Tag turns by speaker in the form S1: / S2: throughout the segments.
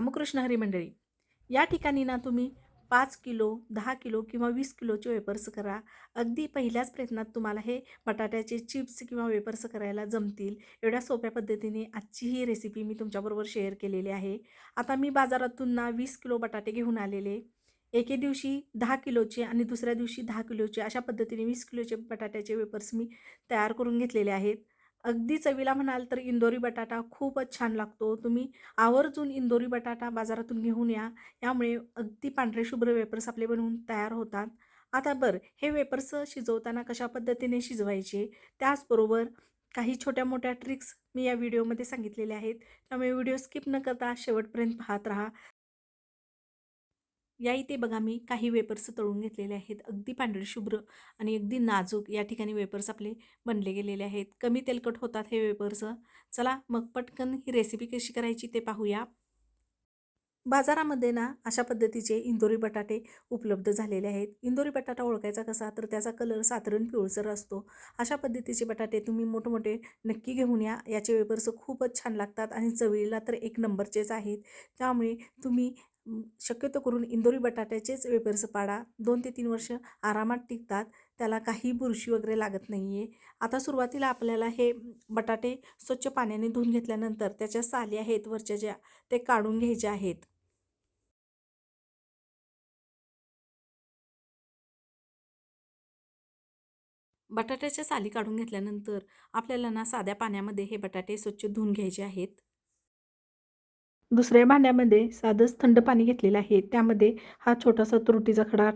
S1: रामकृष्ण हरी मंडळी या ठिकाणी ना तुम्ही पाच किलो दहा किलो किंवा वीस किलोचे वेपर्स करा. अगदी पहिल्याच प्रयत्नात तुम्हाला हे बटाट्याचे चिप्स किंवा वेपर्स करायला जमतील. एवढ्या सोप्या पद्धतीने आजची ही रेसिपी मी तुमच्याबरोबर शेअर केलेली आहे. आता मी बाजारातून ना वीस किलो बटाटे घेऊन आलेले. एके दिवशी दहा किलोचे आणि दुसऱ्या दिवशी दहा किलोचे अशा पद्धतीने वीस किलोचे बटाट्याचे वेपर्स मी तयार करून घेतलेले आहेत. अगदी चवीला म्हणाल तर इंदोरी बटाटा खूपच छान लागतो. तुम्ही आवर्जून इंदोरी बटाटा बाजारातून घेऊन या. यामुळे अगदी पांढरे शुभ्र वेपर्स आपले बनवून तयार होतात. आता बरं हे वेपर्स शिजवताना कशा पद्धतीने शिजवायचे? त्याचबरोबर काही छोट्या मोठ्या ट्रिक्स मी या व्हिडिओमध्ये सांगितलेल्या आहेत. त्यामुळे व्हिडिओ स्किप न करता शेवटपर्यंत पाहत राहा. या इथे बघा मी काही वेपर्स तळून घेतलेले आहेत. अगदी पांढरे शुभ्र आणि अगदी नाजूक या ठिकाणी वेपर्स आपले बनले गेलेले आहेत. कमी तेलकट होतात हे वेपर्स. चला मग पटकन ही रेसिपी कशी करायची ते पाहूया. बाजारामध्ये ना अशा पद्धतीचे इंदोरी बटाटे उपलब्ध झालेले आहेत. इंदोरी बटाटा ओळखायचा कसा तर त्याचा कलर साधारण पिवळसर असतो. अशा पद्धतीचे बटाटे तुम्ही मोठमोठे नक्की घेऊन या. याचे वेपर्स खूपच छान लागतात आणि चवीला तर एक नंबरचेच आहेत. त्यामुळे तुम्ही शक्यतो करून इंदोरी बटाट्याचेच वेपर्स पाडा. दोन ते तीन वर्ष आरामात टिकतात. त्याला काही बुरशी वगैरे लागत नाही आहे आता सुरुवातीला आपल्याला हे बटाटे स्वच्छ पाण्याने धुवून घेतल्यानंतर त्याच्या साली आहेत वरच्या ज्या ते काढून घ्यायचे आहेत. बटाट्याच्या साली काढून घेतल्यानंतर आपल्याला ना साध्या पाण्यामध्ये हे बटाटे स्वच्छ धुवून घ्यायचे आहेत. दुसऱ्या भांड्यामध्ये साधंच थंड पाणी घेतलेलं आहे. त्यामध्ये हा छोटासा तुरटीचा खडा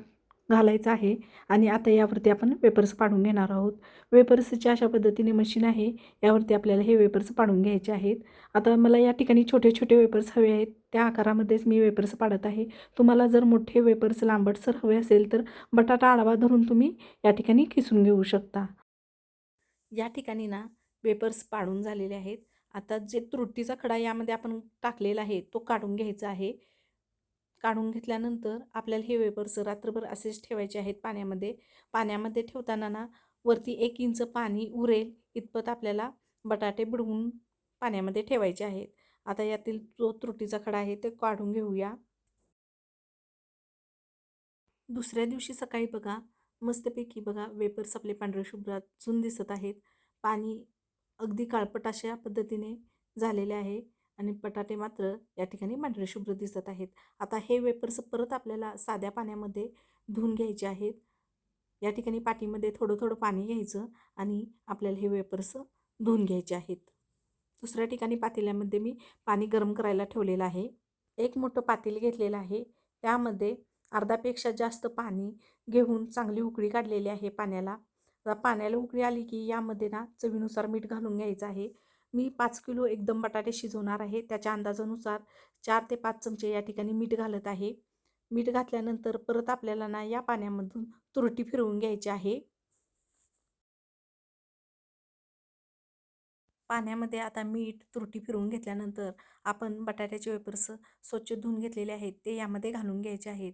S1: घालायचा आहे आणि आता यावरती आपण वेपर्स पाडून घेणार आहोत. वेपर्सची अशा पद्धतीने मशीन आहे. यावरती आपल्याला हे वेपर्स पाडून घ्यायचे आहेत. आता मला या ठिकाणी छोटे छोटे वेपर्स हवे आहेत. त्या आकारामध्येच मी वेपर्स पाडत आहे. तुम्हाला जर मोठे वेपर्स लांबटसर हवे असेल तर बटाटा आडवा धरून तुम्ही या ठिकाणी खिसून घेऊ शकता. या ठिकाणी ना वेपर्स पाडून झालेले आहेत. आता जे त्रुटीचा खडा यामध्ये आपण टाकलेला आहे तो काढून घ्यायचा आहे. काढून घेतल्यानंतर आपल्याला हे वेपर्स रात्रभर असेच ठेवायचे आहेत पाण्यामध्ये. पाण्यामध्ये ठेवताना ना वरती एक इंच पाणी उरेल इतपत आपल्याला बटाटे बुडवून पाण्यामध्ये ठेवायचे आहेत. आता यातील जो त्रुटीचा खडा आहे ते काढून घेऊया. दुसऱ्या दिवशी सकाळी बघा मस्तपैकी बघा वेपर्स आपले पांढरे शुभ्र अजून दिसत आहेत. पाणी अगदी काळपट अशा पद्धतीने झालेले आहे आणि बटाटे मात्र या ठिकाणी पांढरे शुभ्र दिसत आहेत. आता हे वेपर्स परत आपल्याला साध्या पाण्यामध्ये धुवून घ्यायचे आहेत. या ठिकाणी पाठीमध्ये थोडं थोडं पाणी घ्यायचं आणि आपल्याला हे वेपर्स धुवून घ्यायचे आहेत. दुसऱ्या ठिकाणी पातेल्यामध्ये मी पाणी गरम करायला ठेवलेलं आहे. एक मोठं पातेल घेतलेलं आहे. त्यामध्ये अर्धापेक्षा जास्त पाणी घेऊन चांगली उकळी काढलेली आहे पाण्याला. पाण्याला उकळी आली की यामध्ये ना चवीनुसार मीठ घालून घ्यायचं आहे. मी पाच किलो एकदम बटाटे शिजवणार आहे. त्याच्या अंदाजानुसार चार ते पाच चमचे या ठिकाणी मीठ घालत आहे. मीठ घातल्यानंतर परत आपल्याला ना या पाण्यामधून तुरटी फिरवून घ्यायची आहे. पाण्यामध्ये आता मीठ तुरटी फिरवून घेतल्यानंतर आपण बटाट्याचे वेपर्स स्वच्छ धुवून घेतलेले आहेत. ते यामध्ये घालून घ्यायचे आहेत.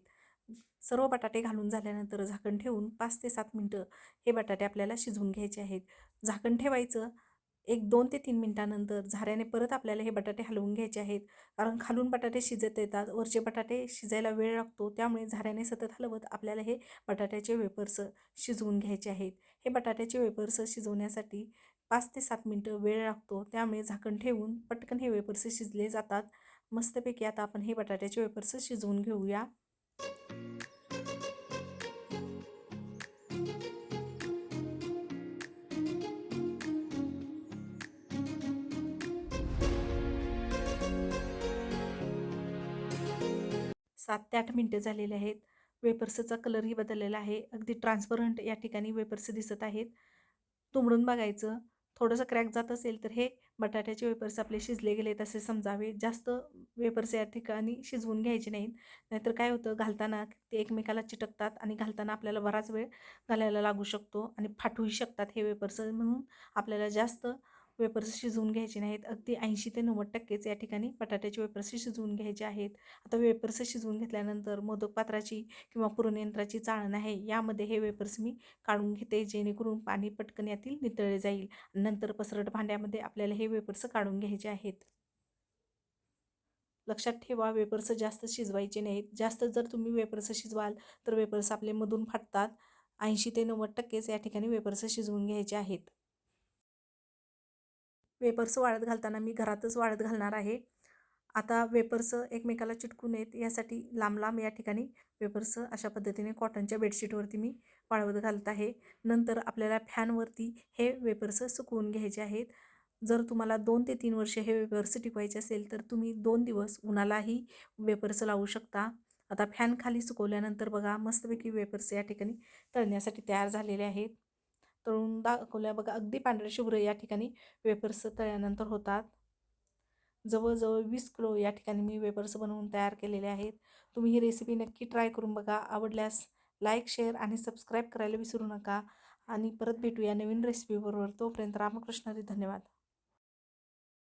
S1: सर्व बटाटे घालून झाल्यानंतर झाकण ठेवून पाच ते सात मिनटं हे बटाटे आपल्याला शिजवून घ्यायचे आहेत. झाकण ठेवायचं एक दोन ते तीन मिनटानंतर झाऱ्याने परत आपल्याला हे बटाटे हलवून घ्यायचे आहेत. कारण खालून बटाटे शिजत येतात वरचे बटाटे शिजायला वेळ लागतो त्यामुळे झाऱ्याने सतत हलवत आपल्याला हे बटाट्याचे वेपर्स शिजवून घ्यायचे आहेत. हे बटाट्याचे वेपर्स शिजवण्यासाठी पाच ते सात मिनटं वेळ लागतो त्यामुळे झाकण ठेवून पटकन हे वेपर्स शिजले जातात. मस्तपैकी आता आपण हे बटाट्याचे वेपर्स शिजवून घेऊया. सात ते आठ मिनटं झालेले आहेत. वेपर्सचा कलरही बदललेला आहे. अगदी ट्रान्सपरंट या ठिकाणी वेपर्स दिसत आहेत. तुंबडून बघायचं थोडंसं क्रॅक जात असेल तर हे बटाट्याचे वेपर्स आपले शिजले गेले तसे समजावे. जास्त वेपर्स या ठिकाणी शिजवून घ्यायचे नाहीत. नाहीतर काय होतं घालताना ते एकमेकाला चिटकतात आणि घालताना आपल्याला बराच वेळ घालायला लागू शकतो आणि फाटूही शकतात हे वेपर्स म्हणून आपल्याला जास्त वेपर्स शिजवून घ्यायचे नाहीत. अगदी ऐंशी ते नव्वद टक्केच या ठिकाणी बटाट्याचे वेपर्स शिजवून घ्यायचे आहेत. आता वेपर्स शिजवून घेतल्यानंतर मोदक पात्राची किंवा पुरणयंत्राची चाळण आहे यामध्ये हे वेपर्स मी काढून घेते जेणेकरून पाणी पटकन यातील नितळले जाईल. नंतर पसरट भांड्यामध्ये आपल्याला हे वेपर्स काढून घ्यायचे आहेत. लक्षात ठेवा वेपर्स जास्त शिजवायचे नाहीत. जास्त जर तुम्ही वेपर्स शिजवाल तर वेपर्स आपले मधून फाटतात. ऐंशी ते नव्वद टक्केच या ठिकाणी वेपर्स शिजवून घ्यायचे आहेत. वेपर्स वाळत घालताना मी घरातच वाळत घालणार आहे. आता वेपर्स एकमेकाला चिटकू नयेत यासाठी लांब लांब या ठिकाणी वेपर्स अशा पद्धतीने कॉटनच्या बेडशीटवरती मी वाळवत घालत आहे. नंतर आपल्याला फॅनवरती हे वेपर्स सुकवून घ्यायचे आहेत. जर तुम्हाला दोन ते तीन वर्ष हे वेपर्स टिकवायचे असेल तर तुम्ही दोन दिवस उन्हालाही वेपर्स लावू शकता. आता फॅन खाली सुकवल्यानंतर बघा मस्तपैकी वेपर्स या ठिकाणी तळण्यासाठी तयार झालेले आहेत. तळून दाखवल्या बघा अगदी पांढरे शुभ्र या ठिकाणी वेपर्स तळल्यानंतर होतात. जवळजवळ वीस किलो या ठिकाणी मी वेपर्स बनवून तयार केलेले आहेत. तुम्ही ही रेसिपी नक्की ट्राय करून बघा. आवडल्यास लाईक शेअर आणि सबस्क्राईब करायला विसरू नका. आणि परत भेटूया नवीन रेसिपीबरोबर तोपर्यंत रामकृष्ण धन्यवाद.